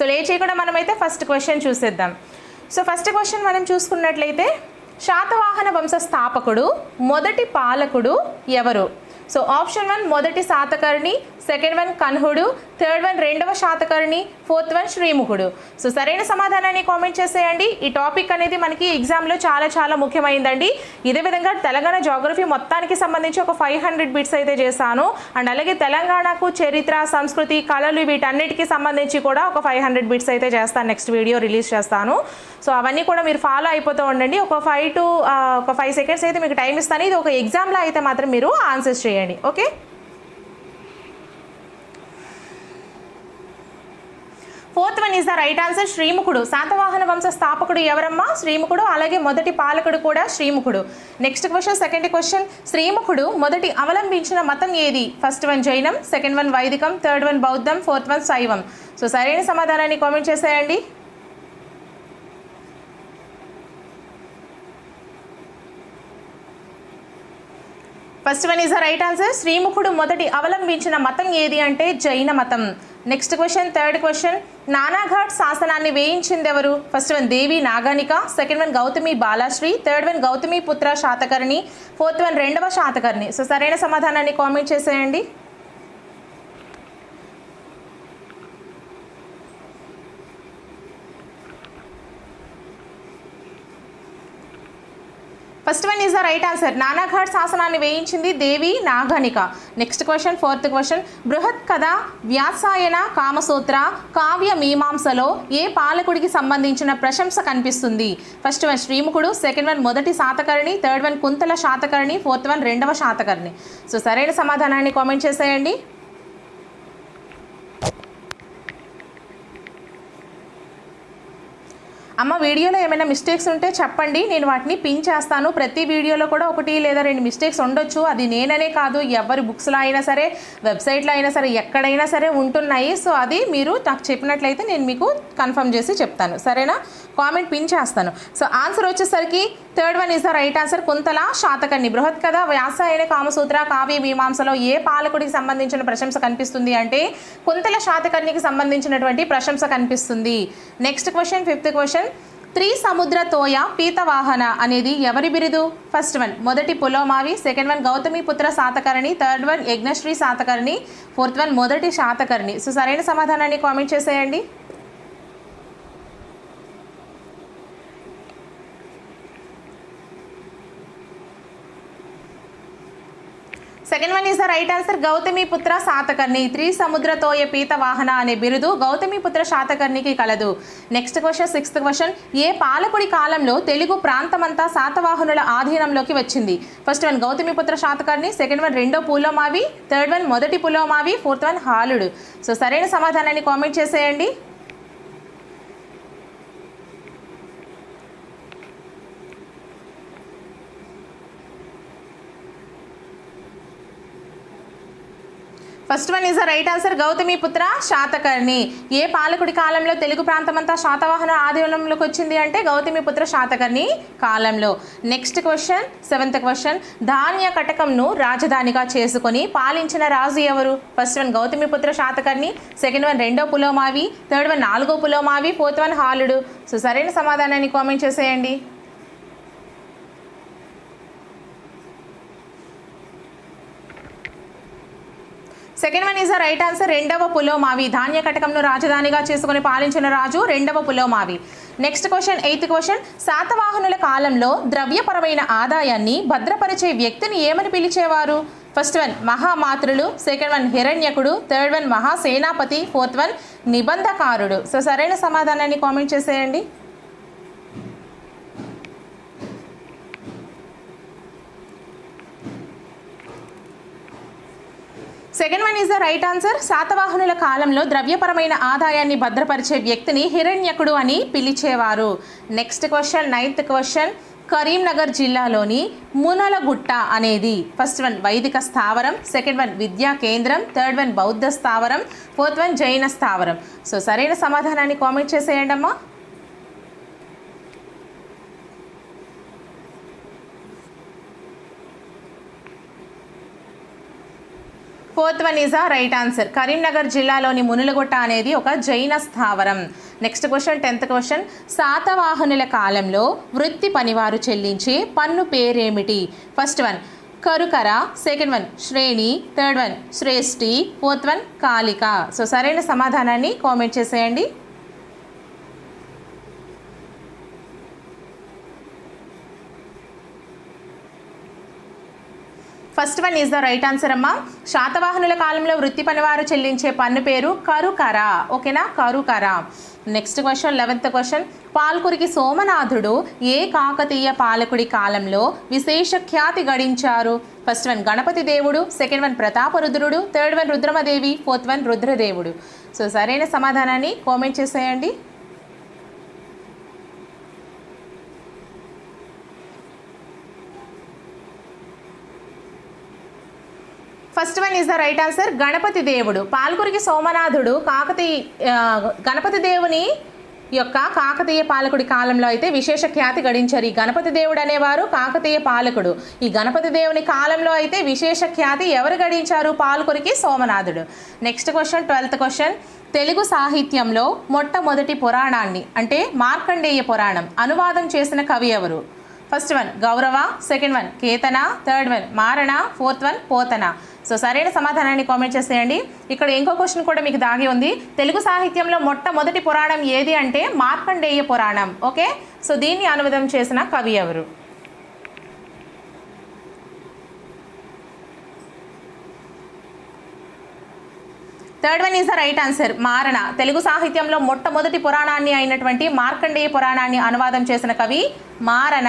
So లేచేయకుండా మనమైతే first question చూసేద్దాం. సో ఫస్ట్ క్వశ్చన్ మనం చూసుకున్నట్లయితే శాతవాహన వంశ స్థాపకుడు మొదటి పాలకుడు ఎవరు? సో ఆప్షన్ వన్ మొదటి శాతకర్ణి సెకండ్ వన్ కన్హుడు థర్డ్ వన్ రెండవ శాతకర్ణి ఫోర్త్ వన్ శ్రీముఖుడు. సో సరైన సమాధానాన్ని కామెంట్ చేసేయండి. ఈ టాపిక్ అనేది మనకి ఎగ్జామ్లో చాలా చాలా ముఖ్యమైందండి. ఇదే విధంగా తెలంగాణ జాగ్రఫీ మొత్తానికి సంబంధించి ఒక ఫైవ్ హండ్రెడ్ బిట్స్ అయితే చేశాను. అండ్ అలాగే తెలంగాణకు చరిత్ర సంస్కృతి కళలు వీటన్నిటికీ సంబంధించి కూడా ఒక ఫైవ్ హండ్రెడ్ బిట్స్ అయితే చేస్తాను. నెక్స్ట్ వీడియో రిలీజ్ చేస్తాను. సో అవన్నీ కూడా మీరు ఫాలో అయిపోతూ ఉండండి. ఒక ఫైవ్ టు ఒక ఫైవ్ సెకండ్స్ అయితే మీకు టైం ఇస్తాను. ఇది ఒక ఎగ్జామ్లో అయితే మాత్రం మీరు ఆన్సర్స్ చేయండి. Okay? Fourth one is the right answer శ్రీముఖుడు Satavahana వంశ స్థాపకుడు ఎవరమ్మా? శ్రీముఖుడు అలాగే మొదటి పాలకుడు కూడా శ్రీముఖుడు నెక్స్ట్ క్వశ్చన్ సెకండ్ క్వశ్చన్ శ్రీముఖుడు మొదటి అవలంబించిన మతం ఏది? ఫస్ట్ వన్ జైనం సెకండ్ వన్ వైదికం థర్డ్ వన్ బౌద్ధం ఫోర్త్ వన్ శైవం. సో సరైన సమాధానాన్ని కామెంట్ చేసేయండి. First one is the right answer. శ్రీముఖుడు మొదటి అవలంబించిన మతం ఏది అంటే జైన మతం. Next question third question. Naneghat శాసనాన్ని వేయించింది ఎవరు first one Devi Naganika second one Gautami Balashri third one Gautami Putra Satakarni fourth one రెండవ శాతకర్ణి. సో సరైన సమాధానాన్ని కామెంట్ చేసేయండి. First one is the right answer Naneghat శాసనాన్ని వేయించింది Devi Naganika next question fourth question Brihat Katha వ్యాసాయన Kamasutra Kavya మీమాంసలో ఏ పాలకుడికి సంబంధించిన ప్రశంస కనిపిస్తుంది? First one శ్రీముఖుడు second one మొదటి Satakarni. Third one Kuntala Satakarni. Fourth one రెండవ శాతకర్ణి. సో సరైన సమాధానాన్ని కామెంట్ చేసేయండి. అమ్మ వీడియోలో ఏమైనా మిస్టేక్స్ ఉంటే చెప్పండి. నేను వాటిని పిన్ చేస్తాను. ప్రతి వీడియోలో కూడా ఒకటి లేదా రెండు మిస్టేక్స్ ఉండొచ్చు. అది నేననే కాదు ఎవరి బుక్స్లో అయినా సరే వెబ్సైట్లో అయినా సరే ఎక్కడైనా సరే ఉంటున్నాయి. సో అది మీరు నాకు చెప్పినట్లయితే నేను మీకు కన్ఫర్మ్ చేసి చెప్తాను. సరేనా? కామెంట్ పిన్ చేస్తాను. సో ఆన్సర్ వచ్చేసరికి third one is the right answer Kuntala Satakarni. Brihat Katha వ్యాసాయన Kamasutra Kavya మీమాంసలో ఏ పాలకుడికి సంబంధించిన ప్రశంస కనిపిస్తుంది అంటే కుంతల శాతకర్ణికి సంబంధించినటువంటి ప్రశంస కనిపిస్తుంది. నెక్స్ట్ క్వశ్చన్ ఫిఫ్త్ క్వశ్చన్ త్రి సముద్ర తోయ పీతవాహన అనేది ఎవరి బిరుదు? ఫస్ట్ వన్ మొదటి Pulomavi second one Gautami Putra Satakarni third one Yajnashri Satakarni fourth one మొదటి శాతకర్ణి. సో సరైన సమాధానాన్ని కామెంట్ చేసేయండి. Second one is the right answer Gautami Putra Satakarni. Three సముద్రతోయ పీత వాహన అనే బిరుదు గౌతమి పుత్ర శాతకర్ణికి కలదు. నెక్స్ట్ క్వశ్చన్ సిక్స్త్ క్వశ్చన్ ఏ పాలకుడి కాలంలో తెలుగు ప్రాంతమంతా శాతవాహనుల ఆధీనంలోకి వచ్చింది? ఫస్ట్ వన్ గౌతమి పుత్ర శాతకర్ణి. సెకండ్ వన్ రెండో పులోమావి. థర్డ్ వన్ మొదటి పులోమావి. ఫోర్త్ వన్ హాలుడు. సో సరైన సమాధానాన్ని కామెంట్ చేసేయండి. First one is the right answer. Gautami Putra Satakarni. ఏ పాలకుడి కాలంలో తెలుగు ప్రాంతమంతా శాతవాహన ఆధీనంలోకి వచ్చింది అంటే గౌతమి పుత్ర శాతకర్ణి కాలంలో. నెక్స్ట్ క్వశ్చన్ సెవెంత్ క్వశ్చన్ ధాన్య కటకంను రాజధానిగా చేసుకొని పాలించిన రాజు ఎవరు? ఫస్ట్ వన్ గౌతమి పుత్ర శాతకర్ణి. సెకండ్ వన్ రెండో పులోమావి. థర్డ్ వన్ నాలుగో పులోమావి. ఫోర్త్ వన్ హాలుడు. సో సరైన సమాధానాన్ని కామెంట్ చేసేయండి. Second one is the right answer రెండవ పులోమావి. ధాన్య కటకంను రాజధానిగా చేసుకుని పాలించిన రాజు రెండవ Pulomavi. Next question eighth question శాతవాహనుల కాలంలో ద్రవ్యపరమైన ఆదాయాన్ని భద్రపరిచే వ్యక్తిని ఏమని పిలిచేవారు? ఫస్ట్ వన్ మహామాతృలు. సెకండ్ వన్ హిరణ్యకుడు. థర్డ్ వన్ మహాసేనాపతి. ఫోర్త్ వన్ నిబంధకారుడు. సో సరైన సమాధానాన్ని కామెంట్ చేసేయండి. Second one is the right answer శాతవాహనుల కాలంలో ద్రవ్యపరమైన ఆదాయాన్ని భద్రపరిచే వ్యక్తిని హిరణ్యకుడు అని పిలిచేవారు. Next question ninth question Karimnagar జిల్లాలోని మునలగుట్ట అనేది ఫస్ట్ వన్ వైదిక స్థావరం సెకండ్ వన్ విద్యా కేంద్రం థర్డ్ వన్ బౌద్ధ స్థావరం ఫోర్త్ వన్ జైన స్థావరం. సో సరైన సమాధానాన్ని కామెంట్ చేసేయండి అమ్మా fourth one is a right answer Karimnagar జిల్లాలోని మునులగుట్ట అనేది ఒక జైన స్థావరం. నెక్స్ట్ క్వశ్చన్ టెన్త్ క్వశ్చన్ శాతవాహనుల కాలంలో వృత్తి పనివారు చెల్లించే పన్ను పేరేమిటి? ఫస్ట్ వన్ కరుకర. సెకండ్ వన్ శ్రేణి. థర్డ్ వన్ శ్రేష్ఠి. ఫోర్త్ వన్ కాలిక సో సరైన సమాధానాన్ని కామెంట్ చేసేయండి. First one is the right answer అమ్మా. శాతవాహనుల కాలంలో వృత్తి పనివారు చెల్లించే పన్ను పేరు కరుకర. ఓకేనా? కరుకర. Next question eleventh question Palkuriki సోమనాథుడు ఏ కాకతీయ పాలకుడి కాలంలో విశేష ఖ్యాతి గడించారు? ఫస్ట్ వన్ గణపతి దేవుడు. Second one Prataparudrudu. Third one Rudramadevi. Fourth one రుద్రదేవుడు. So సరైన సమాధానాన్ని కామెంట్ చేసేయండి. First one is the right answer Ganapati దేవుడు. పాల్కురికి సోమనాథుడు కాకతీయ గణపతి దేవుని యొక్క కాకతీయ పాలకుడి కాలంలో అయితే విశేష ఖ్యాతి గడించారు ఈ గణపతి దేవుడు అనేవారు కాకతీయ పాలకుడు. ఈ గణపతి దేవుని కాలంలో అయితే విశేష ఖ్యాతి ఎవరు గడించారు? పాల్కురికి సోమనాథుడు. Next question twelfth question. Telugu సాహిత్యంలో మొట్టమొదటి పురాణాన్ని అంటే మార్కండేయ పురాణం అనువాదం చేసిన కవి ఎవరు? First one Gaurava second one Ketana third one Marana fourth one Potana. So సరైన సమాధానాన్ని కామెంట్ చేసేయండి. ఇక్కడ ఇంకో క్వశ్చన్ కూడా మీకు దాగి ఉంది. తెలుగు సాహిత్యంలో మొట్టమొదటి పురాణం ఏది అంటే మార్కండేయ పురాణం. ఓకే? సో దీన్ని అనువాదం చేసిన కవి ఎవరు? Third one is the right answer Marana. Telugu సాహిత్యంలో మొట్టమొదటి పురాణాన్ని అయినటువంటి మార్కండేయ పురాణాన్ని అనువాదం చేసిన కవి మారణ.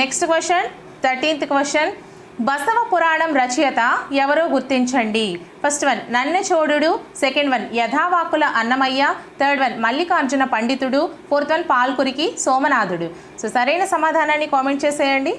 Next question thirteenth question Basava Puranam రచయిత ఎవరో గుర్తించండి. First one నన్నచోడుడు second one Yathavakula Annamayya third one Mallikarjuna పండితుడు ఫోర్త్ వన్ పాల్కురికి సోమనాథుడు. సో సరైన సమాధానాన్ని కామెంట్ చేసేయండి.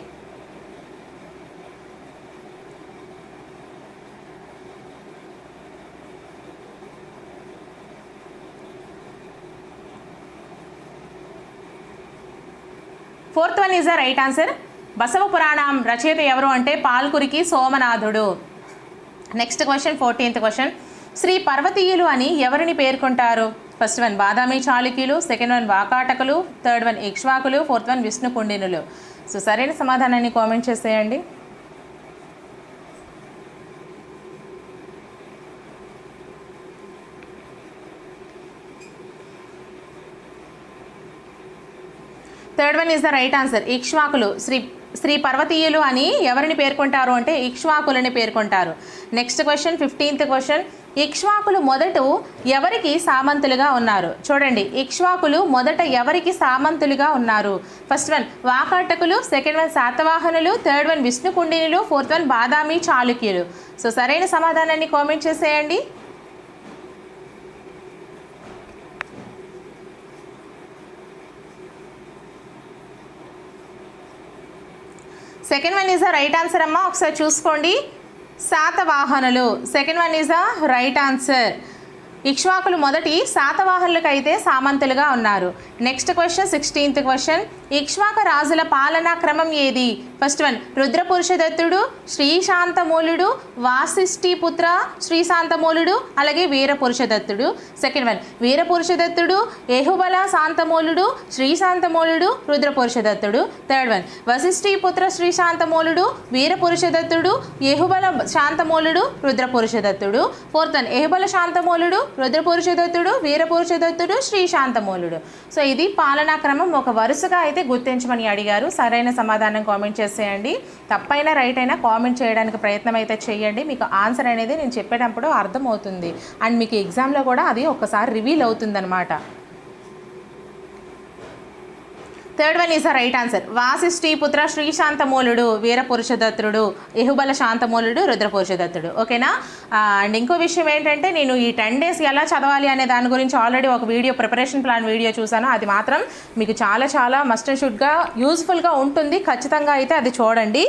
Fourth one is the right answer. Basava Puranam రచయిత ఎవరు అంటే పాల్కురికి సోమనాథుడు. Next question fourteenth question Sri పర్వతీయులు అని ఎవరిని పేర్కొంటారు? ఫస్ట్ వన్ బాదామి చాళుక్యులు సెకండ్ వన్ వాకాటకులు థర్డ్ వన్ ఇక్ష్వాకులు ఫోర్త్ వన్ విష్ణు కుండినులు. సో సరైన సమాధానాన్ని కామెంట్ చేసేయండి. Third one is the right answer ఇక్ష్వాకులు Shri Shri పర్వతీయులు అని ఎవరిని పేర్కొంటారు అంటే ఇక్ష్వాకులని పేర్కొంటారు. నెక్స్ట్ క్వశ్చన్ ఫిఫ్టీన్త్ క్వశ్చన్ ఇక్ష్వాకులు మొదట ఎవరికి సామంతులుగా ఉన్నారు? చూడండి ఇక్ష్వాకులు మొదట ఎవరికి సామంతులుగా ఉన్నారు? ఫస్ట్ వన్ వాకాటకులు సెకండ్ వన్ శాతవాహనులు థర్డ్ వన్ విష్ణుకుండినులు ఫోర్త్ వన్ బాదామి చాళుక్యులు. సో సరైన సమాధానాన్ని కామెంట్ చేసేయండి. Second one is the right answer అమ్మా ఒకసారి చూసుకోండి. శాతవాహనులు second one is the right answer. ఇక్ష్వాకులు మొదటి శాతవాహనులకు అయితే సామంతులుగా ఉన్నారు. Next question sixteenth question Ikshvaku రాజుల పాలనా క్రమం ఏది? ఫస్ట్ వన్ రుద్రపురుషదత్తుడు శ్రీశాంతమూలుడు వాసిష్ఠిపుత్ర శ్రీశాంతమూలుడు అలాగే వీరపురుషదత్తుడు. సెకండ్ వన్ వీరపురుషదత్తుడు ఏహుబల శాంతమూలుడు శ్రీశాంతమూలుడు రుద్రపురుషదత్తుడు. థర్డ్ వన్ వశిష్ఠిపుత్ర శ్రీశాంతమూలుడు వీరపురుషదత్తుడు ఏహుబల శాంతమూలుడు రుద్రపురుషదత్తుడు. ఫోర్త్ వన్ ఏహుబల శాంతమూలుడు రుద్రపురుషదత్తుడు వీరపురుషదత్తుడు శ్రీశాంతమూలుడు సో ఇది పాలనా క్రమం ఒక వరుసగా అయితే గుర్తించమని అడిగారు. సరైన సమాధానం కామెంట్ చేసేయండి. తప్పైనా రైట్ అయినా కామెంట్ చేయడానికి ప్రయత్నం అయితే చేయండి. మీకు ఆన్సర్ అనేది నేను చెప్పేటప్పుడు అర్థమవుతుంది. అండ్ మీకు ఎగ్జామ్లో కూడా అది ఒకసారి రివీల్ అవుతుందన్నమాట. Third one is the right answer Vasishthiputra శ్రీశాంతమూలుడు వీరపురుషదత్తుడు ఎహుబల శాంతమూలుడు రుద్రపురుషదత్తుడు ఓకేనా అండ్ ఇంకో విషయం ఏంటంటే నేను ఈ టెన్ డేస్ ఎలా చదవాలి అనే దాని గురించి ఆల్రెడీ ఒక వీడియో ప్రిపరేషన్ ప్లాన్ వీడియో చూసాను అది మాత్రం మీకు చాలా చాలా మస్ట్ అండ్ షుడ్గా యూస్ఫుల్గా ఉంటుంది. ఖచ్చితంగా అయితే అది చూడండి.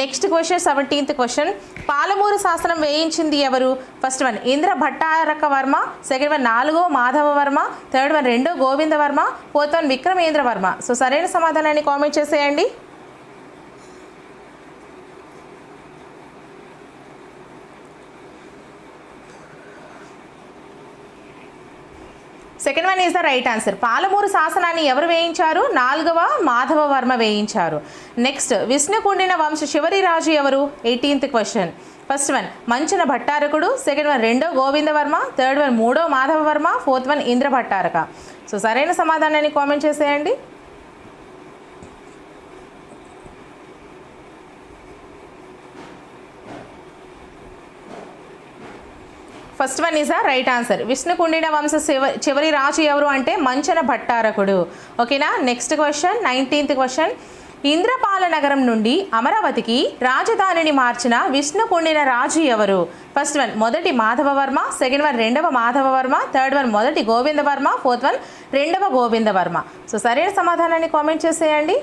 Next question seventeenth question Palamuru శాసనం వేయించింది ఎవరు? First one Indra Bhattaraka Varma. Second one నాలుగో మాధవ వర్మ. థర్డ్ వన్ రెండో Govinda Varma. Fourth one Vikramendra Varma. So సరైన సమాధానాన్ని కామెంట్ చేసేయండి. Second one is the right answer Palamuru శాసనాన్ని ఎవరు వేయించారు? నాలుగవ మాధవ వర్మ వేయించారు. నెక్స్ట్ విష్ణుకుండిన వంశ శివరి రాజు ఎవరు? Eighteenth question first one Manchana భట్టారకుడు. Second one రెండో గోవిందవర్మ థర్డ్ వన్ మూడో Madhava Varma. Fourth one Indra Bhattaraka. So సరైన సమాధానాన్ని కామెంట్ చేసేయండి. First one is the right answer Vishnukundina వంశ చివరి రాజు ఎవరు అంటే మంచన భట్టారకుడు. ఓకేనా next question nineteenth question Indrapala నగరం నుండి అమరావతికి రాజధానిని మార్చిన విష్ణుకుండిన రాజు ఎవరు? ఫస్ట్ వన్ మొదటి మాధవవర్మ సెకండ్ వన్ రెండవ మాధవవర్మ థర్డ్ వన్ మొదటి గోవిందవర్మ ఫోర్త్ వన్ రెండవ గోవిందవర్మ. సో సరైన సమాధానాన్ని కామెంట్ చేసేయండి.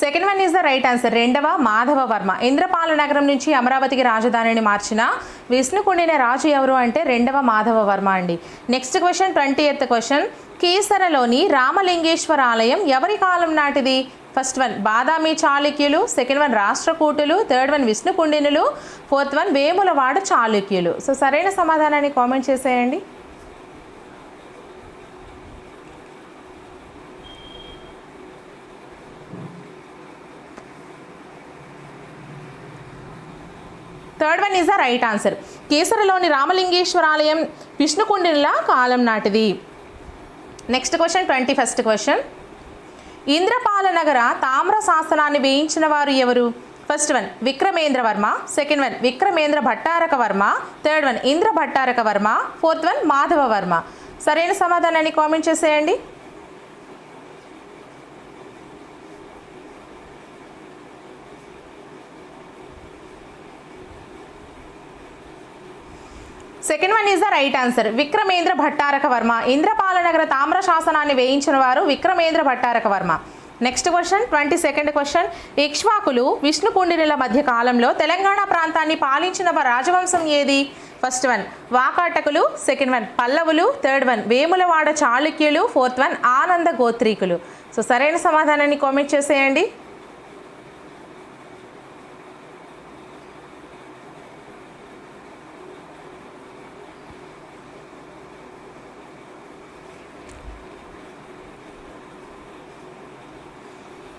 Second one is the right answer రెండవ మాధవ వర్మ. ఇంద్రపాల నగరం నుంచి అమరావతికి రాజధానిని మార్చిన విష్ణుకుండిన రాజు ఎవరు అంటే రెండవ మాధవ వర్మ అండి. Next question twenty eighth question కీసరలోని Ramalingeswara ఆలయం ఎవరి కాలం నాటిది? ఫస్ట్ వన్ బాదామి చాళుక్యులు. సెకండ్ వన్ రాష్ట్రకూటులు. థర్డ్ వన్ విష్ణుకుండినులు. ఫోర్త్ వన్ వేములవాడ చాళుక్యులు. సో సరైన సమాధానాన్ని కామెంట్ చేసేయండి. Third one is the right answer కేసరలోని Ramalingeswara ఆలయం కాలం నాటిది. Next question twenty first question Indrapala Nagara తామ్ర శాసనాన్ని వేయించిన వారు ఎవరు? First one Vikramendra Varma. Second one Vikramendra Bhattaraka Varma. Third one Indra Bhattaraka Varma. Fourth one Madhava Varma. సరైన సమాధానాన్ని comment చేసేయండి. Second one is the right answer Vikramendra Bhattaraka Varma Indrapalanagara తామ్ర శాసనాన్ని వేయించిన వారు Vikramendra Bhattaraka Varma next question twenty second question ఇక్ష్వాకులు విష్ణుకుండినుల మధ్య కాలంలో తెలంగాణ ప్రాంతాన్ని పాలించిన వ- రాజవంశం ఏది? ఫస్ట్ వన్ వాకాటకులు. సెకండ్ వన్ పల్లవులు. థర్డ్ వన్ వేములవాడ చాళుక్యులు. ఫోర్త్ వన్ ఆనంద గోత్రీకులు. సో సరైన సమాధానాన్ని కామెంట్ చేసేయండి.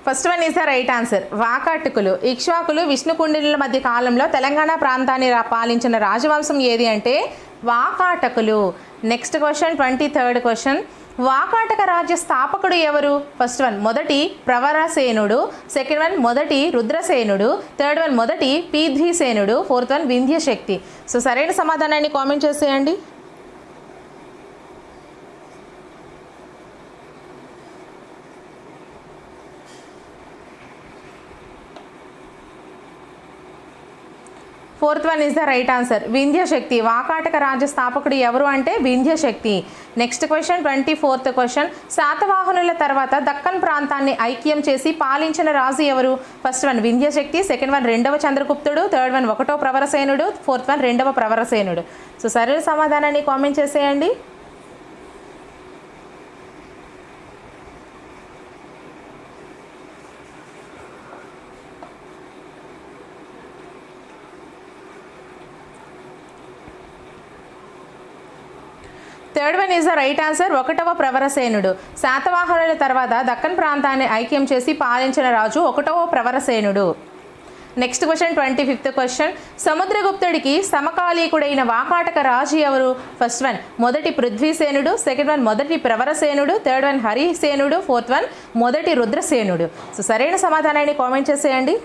First one is the right answer. వాకాటకులు ఇక్ష్వాకులు విష్ణుకుండినుల మధ్య కాలంలో తెలంగాణ ప్రాంతాన్ని రా- పాలించిన రాజవంశం ఏది అంటే వాకాటకులు. Next question twenty third question Vakataka రాజ్య స్థాపకుడు ఎవరు? ఫస్ట్ వన్ మొదటి ప్రవరసేనుడు సెకండ్ వన్ మొదటి రుద్రసేనుడు థర్డ్ వన్ మొదటి పీధ్వీసేనుడు ఫోర్త్ వన్ వింధ్యశక్తి. సో సరైన సమాధానాన్ని కామెంట్ చేసేయండి. Fourth one is the right answer Vindhyashakti Vakataka రాజ్య స్థాపకుడు ఎవరు అంటే Vindhyashakti. Next question twenty fourth question శాతవాహనుల తర్వాత దక్కన్ ప్రాంతాన్ని ఐక్యం చేసి పాలించిన రాజు ఎవరు? First one Vindhyashakti second one రెండవ చంద్రగుప్తుడు థర్డ్ వన్ ఒకటో ప్రవరసేనుడు ఫోర్త్ వన్ రెండవ ప్రవరసేనుడు. సో సరైన సమాధానాన్ని కామెంట్ చేసేయండి. Third is the right answer. ఒకటవ ప్రవరసేనుడు శాతవాహనుల తర్వాత దక్కన్ ప్రాంతాన్ని ఐక్యం చేసి పాలించిన రాజు ఒకటవ Pravarasenudu next question twenty fifth question సముద్రగుప్తుడికి సమకాలీకుడైన వాకాటక రాజు ఎవరు? ఫస్ట్ వన్ మొదటి పృథ్వీసేనుడు సెకండ్ వన్ మొదటి ప్రవరసేనుడు థర్డ్ వన్ హరిసేనుడు ఫోర్త్ వన్ మొదటి రుద్రసేనుడు సో సరైన సమాధానాన్ని కామెంట్ చేసేయండి.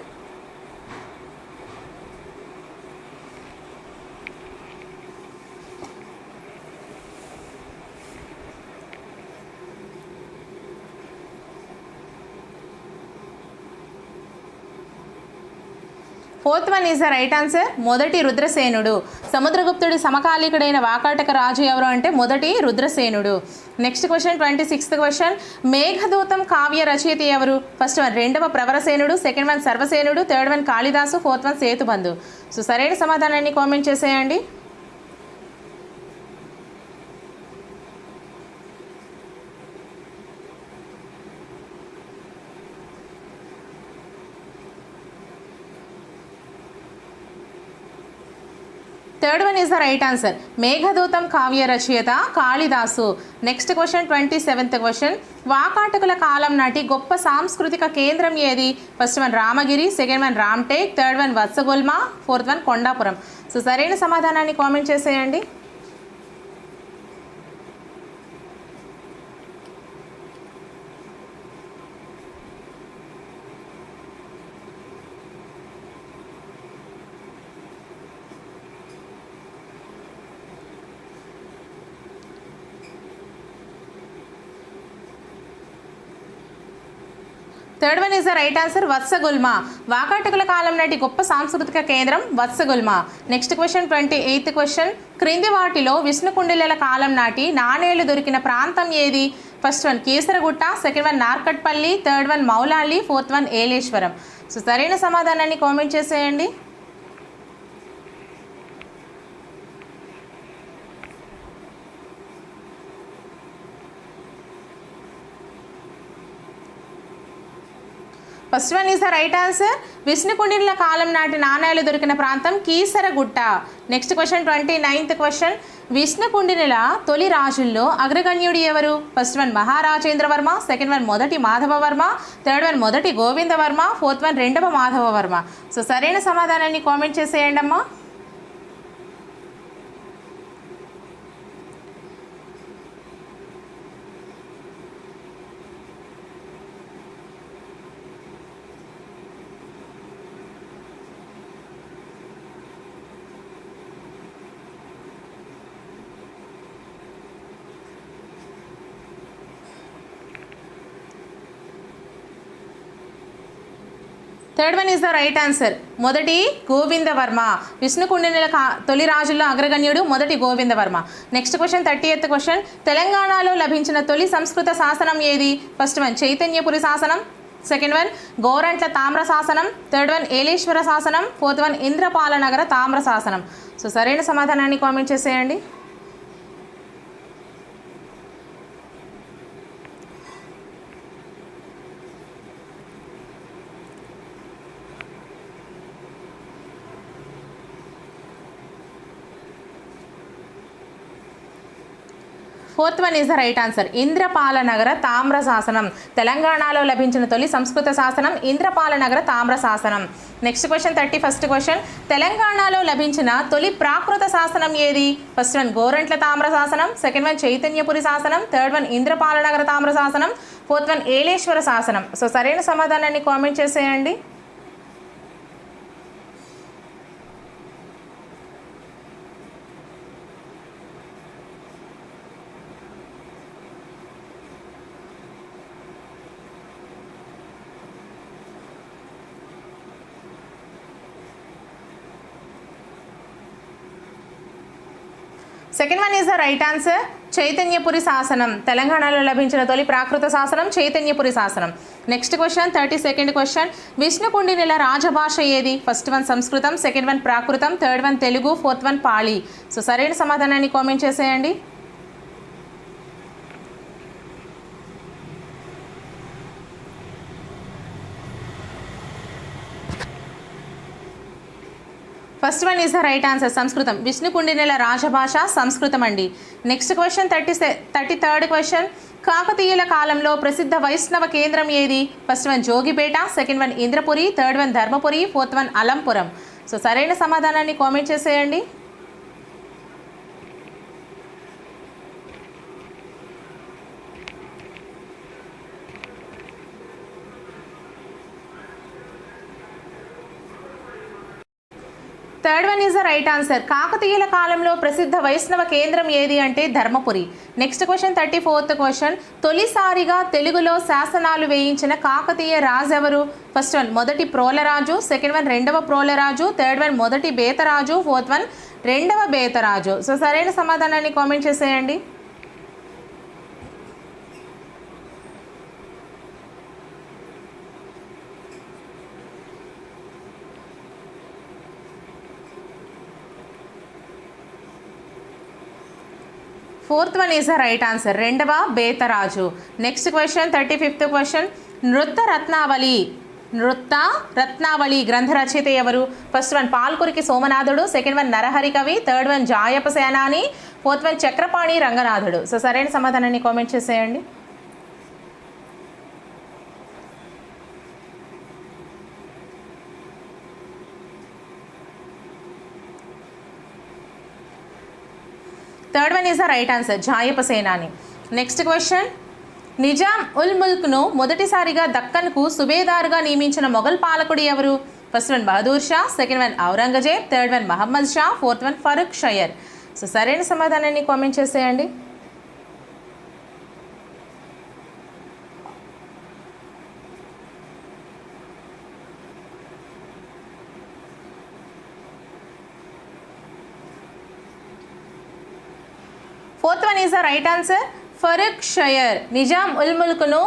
Fourth one is the right answer మొదటి రుద్రసేనుడు. సముద్రగుప్తుడి సమకాలీకుడైన వాకాటక రాజు ఎవరు అంటే మొదటి రుద్రసేనుడు. Next question twenty sixth question Meghadutam Kavya రచయిత ఎవరు? ఫస్ట్ వన్ రెండవ ప్రవరసేనుడు second one సర్వసేనుడు third one Kalidasa fourth one Setubandha so సరైన సమాధానాన్ని కామెంట్ చేసేయండి. Third one is the right answer Meghadutam Kavya రచయిత Kalidasa. Next question twenty seventh question వాకాటకుల కాలం నాటి గొప్ప సాంస్కృతిక కేంద్రం ఏది? First one Ramagiri second one Ramtek third one Vatsagulma fourth one Kondapuram. So సరైన సమాధానాన్ని కామెంట్ చేసేయండి. Third one is the right answer Vatsagulma వాకాటకుల కాలం నాటి గొప్ప సాంస్కృతిక కేంద్రం Vatsagulma next question twenty eighth question క్రింది వాటిలో విష్ణుకుండిలల కాలం నాటి నాణేలు దొరికిన ప్రాంతం ఏది? First one Keesaragutta second one Narketpally third one Moula Ali fourth one Eleswaram. So సరైన సమాధానాన్ని కామెంట్ చేసేయండి. First one is the right answer విష్ణుకుండిల కాలం నాటి నాణ్యాలు దొరికిన ప్రాంతం Keesaragutta next question twenty ninth question విష్ణుకుండినిల తొలి రాజుల్లో అగ్రగణ్యుడు ఎవరు first one Maharajendravarma second one మొదటి మాధవవర్మ థర్డ్ వన్ మొదటి గోవిందవర్మ ఫోర్త్ వన్ రెండవ మాధవవర్మ సో సరైన సమాధానాన్ని కామెంట్ చేసేయండి అమ్మా third one is the right answer మొదటి గోవిందవర్మ విష్ణుకుండినుల కా తొలి రాజుల్లో అగ్రగణ్యుడు మొదటి Govindavarma next question thirtieth question తెలంగాణలో లభించిన తొలి సంస్కృత శాసనం ఏది? ఫస్ట్ వన్ చైతన్యపురి శాసనం. సెకండ్ వన్ గోరంట్ల తామ్ర శాసనం. థర్డ్ వన్ ఏలేశ్వర శాసనం. ఫోర్త్ వన్ ఇంద్రపాలనగర తామ్ర శాసనం. సో సరైన సమాధానాన్ని కామెంట్ చేసేయండి. Fourth one is the right answer. Indrapala Nagara తామ్ర శాసనం. తెలంగాణలో లభించిన తొలి సంస్కృత శాసనం ఇంద్రపాల నగర తామ్ర శాసనం. Next question thirty first question తెలంగాణలో లభించిన తొలి ప్రాకృత శాసనం ఏది? ఫస్ట్ వన్ గోరంట్ల తామ్ర శాసనం. సెకండ్ వన్ చైతన్యపురి శాసనం. థర్డ్ వన్ ఇంద్రపాల నగర తామ్ర శాసనం. ఫోర్త్ వన్ ఏలేశ్వర శాసనం. సో సరైన సమాధానాన్ని కామెంట్ చేసేయండి second one is the right answer Chaitanyapuri శాసనం. తెలంగాణలో లభించిన తొలి ప్రాకృత శాసనం చైతన్యపురి శాసనం. Next question thirty second question Vishnukundi నెల రాజభాష ఏది? First one Sanskrit second one Prakrit third one Telugu fourth one Pali. So సరైన సమాధానాన్ని కామెంట్ చేసేయండి. First one is the right answer Sanskrit. విష్ణుకుండినెల రాజభాష సంస్కృతం అండి. Next question thirty thirty third question. కాకతీయుల కాలంలో ప్రసిద్ధ వైష్ణవ కేంద్రం ఏది? First one Jogipet second one Indrapuri third one Dharmapuri fourth one Alampuram. So సరైన సమాధానాన్ని కామెంట్ చేసేయండి. Third one is the right answer కాకతీయుల కాలంలో ప్రసిద్ధ వైష్ణవ కేంద్రం ఏది అంటే Dharmapuri. Next question thirty fourth question తొలిసారిగా తెలుగులో శాసనాలు వేయించిన కాకతీయ రాజెవరు? ఫస్ట్ వన్ మొదటి ప్రోలరాజు. సెకండ్ వన్ రెండవ ప్రోలరాజు. థర్డ్ వన్ మొదటి బేతరాజు. ఫోర్త్ వన్ రెండవ బేతరాజు. సో సరైన సమాధానాన్ని కామెంట్ చేసేయండి. Fourth one is the right answer. రెండవ Betaraju. Next question thirty fifth question. Nritya Ratnavali Nritta Ratnavali గ్రంథ రచయిత ఎవరు? ఫస్ట్ వన్ పాల్కురికి సోమనాథుడు సెకండ్ వన్ నరహరి కవి third one Jayapa Senani fourth one Chakrapani రంగనాథుడు. So సరైన సమాధానాన్ని కామెంట్ చేసేయండి. Third one is the right answer Jayapa Senani next question Nizam ul ముల్క్ను మొదటిసారిగా దక్కన్కు సుబేదారుగా నియమించిన మొఘల్ పాలకుడు ఎవరు first one Bahadur Shah second one Aurangzeb third one Mohammed Shah fourth one Farrukh Siyar so సరైన సమాధానాన్ని కామెంట్ చేసేయండి fourth one is the right answer Farrukh Siyar. Nizam ul ముల్క్ను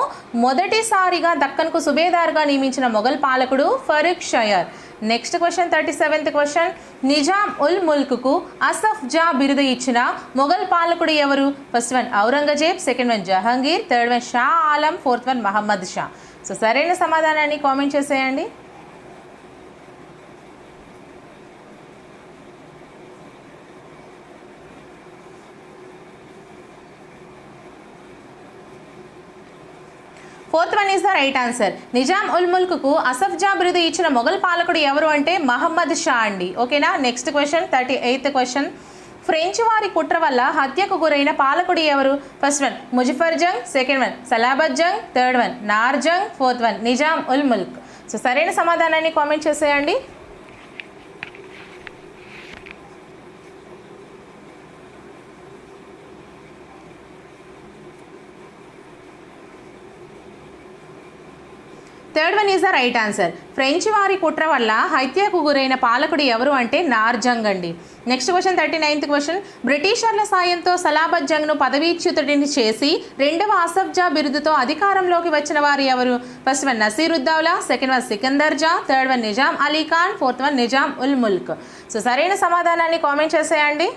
మొదటిసారిగా దక్కన్కు సుబేదార్గా నియమించిన మొఘల్ పాలకుడు Farrukh Siyar. Next question thirty seventh question Nizam ul ముల్క్కు Asaf Jah బిరుదు ఇచ్చిన మొఘల్ పాలకుడు ఎవరు? First one Aurangzeb second one Jahangir third one Shah Alam fourth one Mohammad Shah. So సరైన సమాధానాన్ని కామెంట్ చేసేయండి. Fourth one is the right answer. Nizam ul ముల్క్కు Asaf Jah బిరుదు ఇచ్చిన మొఘల్ పాలకుడు ఎవరు అంటే మహమ్మద్ షా అండి. ఓకేనా? Next question thirty eighth question. French వారి కుట్ర వల్ల హత్యకు గురైన పాలకుడు ఎవరు? First one Muzaffar Jung. Second one Salabat Jung. Third one Nar Jung. Fourth one Nizam ul Mulk. So సరైన సమాధానాన్ని కామెంట్ చేసేయండి. Third one is the right answer French వారి కుట్ర వల్ల హత్యకు గురైన పాలకుడు ఎవరు అంటే నార్జంగ్ అండి. Next question thirty ninth question బ్రిటిషర్ల సాయంతో సలాబత్ జంగ్ను పదవీచ్యుతుడిని చేసి రెండవ అసబ్జా బిరుదుతో అధికారంలోకి వచ్చిన వారు ఎవరు? First one Nasiruddaula second one Sikandar Jah third one Nizam Ali Khan fourth one Nizam ul Mulk. So సరైన సమాధానాన్ని కామెంట్ చేసేయండి.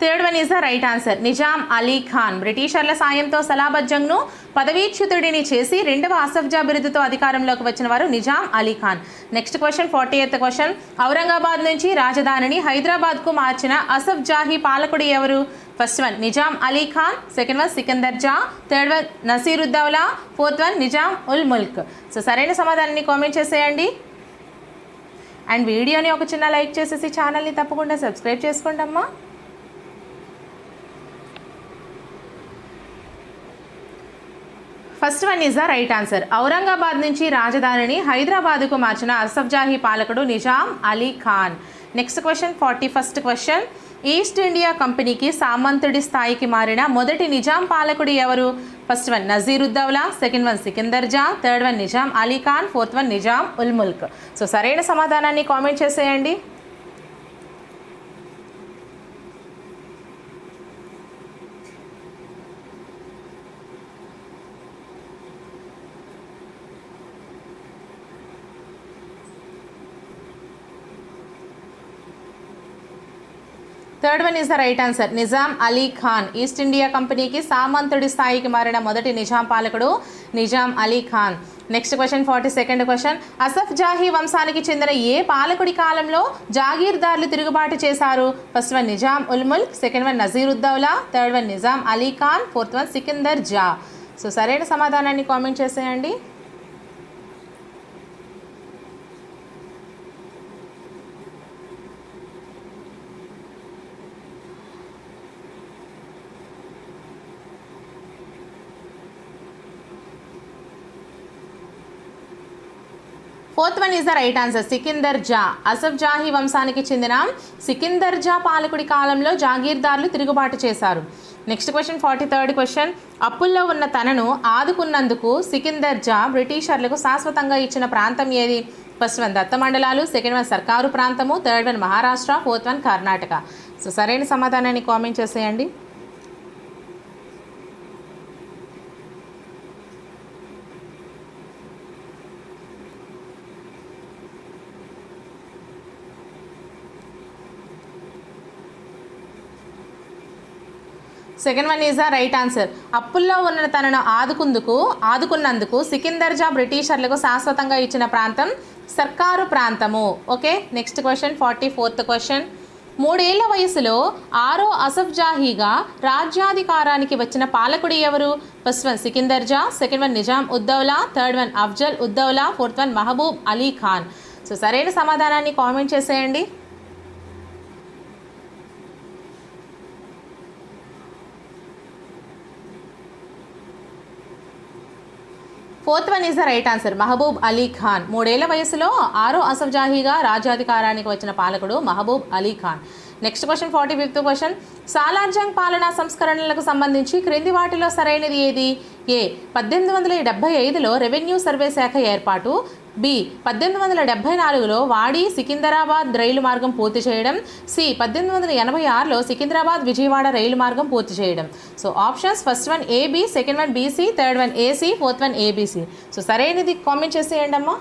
Third one is the right answer Nizam Ali Khan బ్రిటిషర్ల సాయంతో సలాబజ్జంగ్ను పదవీచ్యుతుడిని చేసి రెండవ అసఫ్జా బిరుదుతో అధికారంలోకి వచ్చిన వారు Nizam Ali Khan. Next question forty eighth question Aurangabad నుంచి రాజధానిని హైదరాబాద్కు మార్చిన అసఫ్ జాహీ పాలకుడు ఎవరు? First one Nizam Ali Khan. Second one Sikandar Jah. Third one Nasiruddaula fourth one Nizam ul Mulk. So సరైన సమాధానాన్ని కామెంట్ చేసేయండి. అండ్ వీడియోని ఒక చిన్న లైక్ చేసేసి ఛానల్ని తప్పకుండా సబ్స్క్రైబ్ చేసుకోండి అమ్మా first one is the right answer. Aurangabad నుంచి రాజధానిని హైదరాబాద్కు మార్చిన అసఫ్జాహీ పాలకుడు Nizam Ali Khan. Next question forty first question East India కంపెనీకి సామంతుడి స్థాయికి మారిన మొదటి నిజాం పాలకుడు ఎవరు? First one Nasiruddaula second one Sikandar Jah third one Nizam Ali Khan fourth one Nizam ul Mulk so సరైన సమాధానాన్ని కామెంట్ చేసేయండి. Third one is the right answer Nizam Ali Khan East India కంపెనీకి సామంతుడి స్థాయికి మారిన మొదటి నిజాం పాలకుడు Nizam Ali Khan. Next question forty second question Asaf Jahi వంశానికి చెందిన ఏ పాలకుడి కాలంలో జాగీర్దార్లు తిరుగుబాటు చేశారు? First one Nizam ul Mulk second one Nasiruddaula. Third one Nizam Ali Khan. Fourth one Sikandar Jah. So సరైన సమాధానాన్ని కామెంట్ చేసేయండి. Fourth one is the right answer. Sikandar Jah. Asaf Jahi వంశానికి చెందిన సికిందర్ జా పాలకుడి కాలంలో జాగీర్దార్లు తిరుగుబాటు చేశారు. Next question forty third question. అప్పుల్లో ఉన్న తనను ఆదుకున్నందుకు సికిందర్ జా బ్రిటిషర్లకు శాశ్వతంగా ఇచ్చిన ప్రాంతం ఏది? ఫస్ట్ వన్ దత్త మండలాలు సెకండ్ వన్ సర్కారు ప్రాంతము third one Maharashtra fourth one Karnataka. So సరైన సమాధానాన్ని కామెంట్ చేసేయండి. Second one is the right answer. అప్పుల్లో ఉన్న తనను ఆదుకుందుకు ఆదుకున్నందుకు సికిందర్జా బ్రిటిషర్లకు శాశ్వతంగా ఇచ్చిన ప్రాంతం సర్కారు ప్రాంతము. Okay? Next question forty fourth question. మూడేళ్ళ వయసులో ఆరో అసఫ్ జాహీగా రాజ్యాధికారానికి వచ్చిన పాలకుడు ఎవరు? First one Sikandar Jah second one Nizam uddaula third one Afzal uddaula fourth one Mahbub Ali Khan. So సరైన సమాధానాన్ని కామెంట్ చేసేయండి. Fourth one is the right answer Mahbub Ali Khan. మూడేళ్ళ వయసులో ఆరో అసఫ్జాహీగా రాజ్యాధికారానికి వచ్చిన పాలకుడు Mahbub Ali Khan. Next question forty fifth question. Salar Jung పాలనా సంస్కరణలకు సంబంధించి క్రింది వాటిలో సరైనది ఏది? ఏ పద్దెనిమిది వందల డెబ్బై ఐదులో రెవెన్యూ సర్వే శాఖ ఏర్పాటు బి. పద్దెనిమిది వందల డెబ్బై నాలుగులో వాడి సికింద్రాబాద్ రైలు మార్గం పూర్తి చేయడం. సి. పద్దెనిమిది వందల ఎనభై ఆరులో సికింద్రాబాద్ విజయవాడ రైలు మార్గం పూర్తి చేయడం. So options first one AB second one BC third one AC fourth one ABC so సరైనది కామెంట్ చేసేయండి అమ్మా.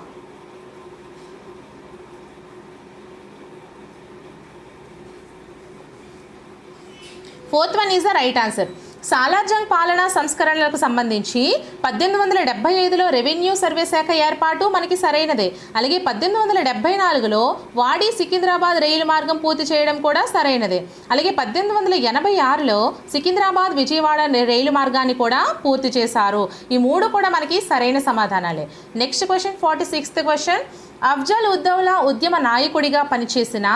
Fourth one is the right answer. Salar Jung పాలనా సంస్కరణలకు సంబంధించి పద్దెనిమిది వందల డెబ్బై ఐదులో రెవెన్యూ సర్వే శాఖ ఏర్పాటు మనకి సరైనదే. అలాగే పద్దెనిమిది వందల డెబ్బై నాలుగులో వాడి సికింద్రాబాద్ రైలు మార్గం పూర్తి చేయడం కూడా సరైనదే. అలాగే పద్దెనిమిది వందల ఎనభై ఆరులో సికింద్రాబాద్ విజయవాడ రైలు మార్గాన్ని కూడా పూర్తి చేశారు. ఈ మూడు కూడా మనకి సరైన సమాధానాలే. Next question forty sixth question. Afzal uddaula ఉద్యమ నాయకుడిగా పనిచేసిన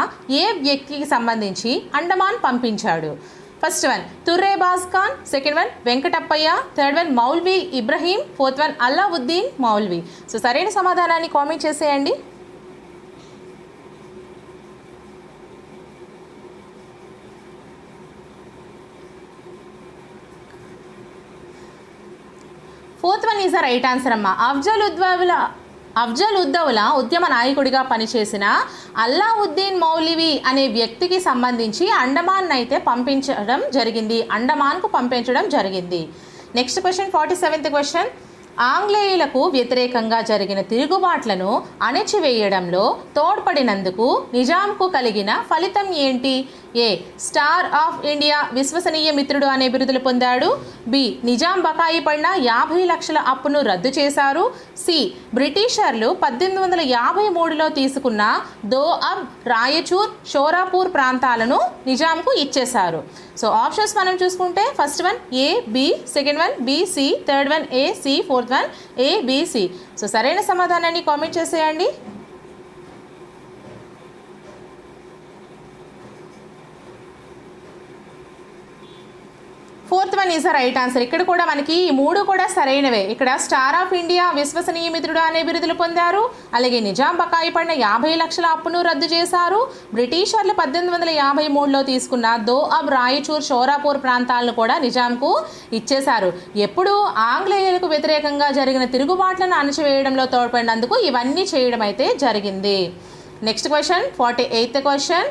ఏ వ్యక్తికి సంబంధించి అండమాన్ పంపించాడు? First one Turre Khan second one Venkatappayya third one Maulvi Ibrahim fourth one Allauddin Maulvi so సరైన సమాధానాన్ని కామెంట్ చేసేయండి. Fourth one is the right answer అమ్మా. అఫ్జల్ ఉద్వాబుల అఫ్జల్ ఉద్దౌలా ఉద్యమ నాయకుడిగా పనిచేసిన అల్లావుద్దీన్ మౌలివి అనే వ్యక్తికి సంబంధించి అండమాన్ అయితే పంపించడం జరిగింది. అండమాన్కు పంపించడం జరిగింది. Next question forty seventh question ఆంగ్లేయులకు వ్యతిరేకంగా జరిగిన తిరుగుబాట్లను అణచివేయడంలో తోడ్పడినందుకు నిజాంకు కలిగిన ఫలితం ఏంటి? ఏ స్టార్ ఆఫ్ ఇండియా విశ్వసనీయ మిత్రుడు అనే బిరుదులు పొందాడు. బి నిజాం బకాయి పడిన యాభై లక్షల అప్పును రద్దు చేశారు. సి బ్రిటిషర్లు పద్దెనిమిది వందల యాభై మూడులో తీసుకున్న దో అబ్ రాయచూర్ షోరాపూర్ ప్రాంతాలను నిజాంకు ఇచ్చేశారు. సో ఆప్షన్స్ మనం చూసుకుంటే first one A B second one BC third one A C fourth one A so సరైన సమాధానాన్ని కామెంట్ చేసేయండి. Fourth one is right answer. ఇక్కడ కూడా మనకి ఈ మూడు కూడా సరైనవే. ఇక్కడ స్టార్ ఆఫ్ ఇండియా విశ్వసనీయ మిత్రుడు అనే బిరుదులు పొందారు. అలాగే నిజాం బకాయి పడిన యాభై లక్షల అప్పును రద్దు చేశారు. బ్రిటిషర్లు పద్దెనిమిది వందల యాభై మూడులో తీసుకున్న దో అబ్ రాయచూర్ షోరాపూర్ ప్రాంతాలను కూడా నిజాంకు ఇచ్చేశారు. ఎప్పుడు ఆంగ్లేయులకు వ్యతిరేకంగా జరిగిన తిరుగుబాట్లను అణచివేయడంలో తోడ్పడినందుకు ఇవన్నీ చేయడం అయితే జరిగింది. Next question forty eighth question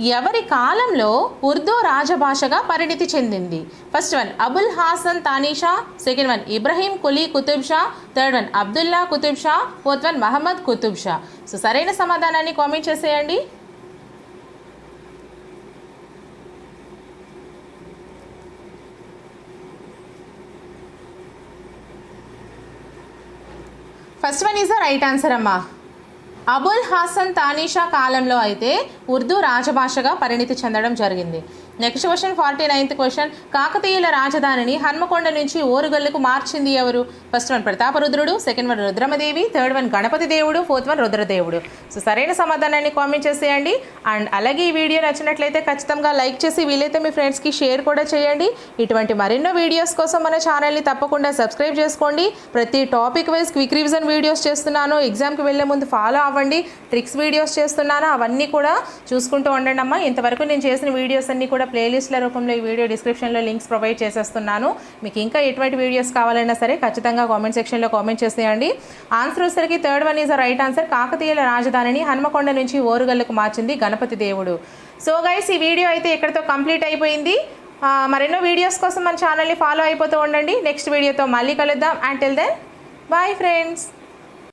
ఎవరి కాలంలో ఉర్దూ రాజభాషగా పరిణితి చెందింది? First one Abul Hasan Tanisha second one Ibrahim Quli Qutb Shah. Third one Abdullah Qutb Shah. Fourth one Mohammad Qutb Shah. So సరైన సమాధానాన్ని కామెంట్ చేసేయండి. First one is the right answer అమ్మా. అబుల్ హాసన్ తానీషా కాలంలో అయితే ఉర్దూ రాజభాషగా పరిణితి చెందడం జరిగింది. Next question forty ninth question కాకతీయుల రాజధానిని హన్మకొండ నుంచి ఓరుగల్లుకు మార్చింది ఎవరు? First one Prataparudrudu second one Rudramadevi third one Ganapati దేవుడు ఫోర్త్ వన్ రుద్రదేవుడు. సో సరైన సమాధానాన్ని కామెంట్ చేసేయండి. అండ్ అలాగే ఈ వీడియో నచ్చినట్లయితే ఖచ్చితంగా లైక్ చేసి వీలైతే మీ ఫ్రెండ్స్కి షేర్ కూడా చేయండి. ఇటువంటి మరెన్నో వీడియోస్ కోసం మన ఛానల్ని తప్పకుండా సబ్స్క్రైబ్ చేసుకోండి. ప్రతి topic wise quick revision videos చేస్తున్నాను. ఎగ్జామ్కి వెళ్ళే ముందు ఫాలో అవ్వండి. ట్రిక్స్ వీడియోస్ చేస్తున్నాను. అవన్నీ కూడా చూసుకుంటూ ఉండండి అమ్మా ఇంతవరకు నేను చేసిన వీడియోస్ అన్నీ కూడా ప్లేలిస్ట్ల రూపంలో ఈ వీడియో డిస్క్రిప్షన్లో లింక్స్ ప్రొవైడ్ చేసేస్తున్నాను. మీకు ఇంకా ఎటువంటి వీడియోస్ కావాలన్నా సరే ఖచ్చితంగా కామెంట్ సెక్షన్లో కామెంట్ చేసేయండి. ఆన్సర్ వచ్చేసరికి third one is right answer కాకతీయుల రాజధానిని హన్మకొండ నుంచి ఓరుగల్లుకు మార్చింది గణపతి దేవుడు. సో గైస్ ఈ వీడియో అయితే ఇక్కడితో కంప్లీట్ అయిపోయింది. మరెన్నో వీడియోస్ కోసం మన ఛానల్ని ఫాలో అయిపోతూ ఉండండి. నెక్స్ట్ వీడియోతో మళ్ళీ కలుద్దాం. And then bye friends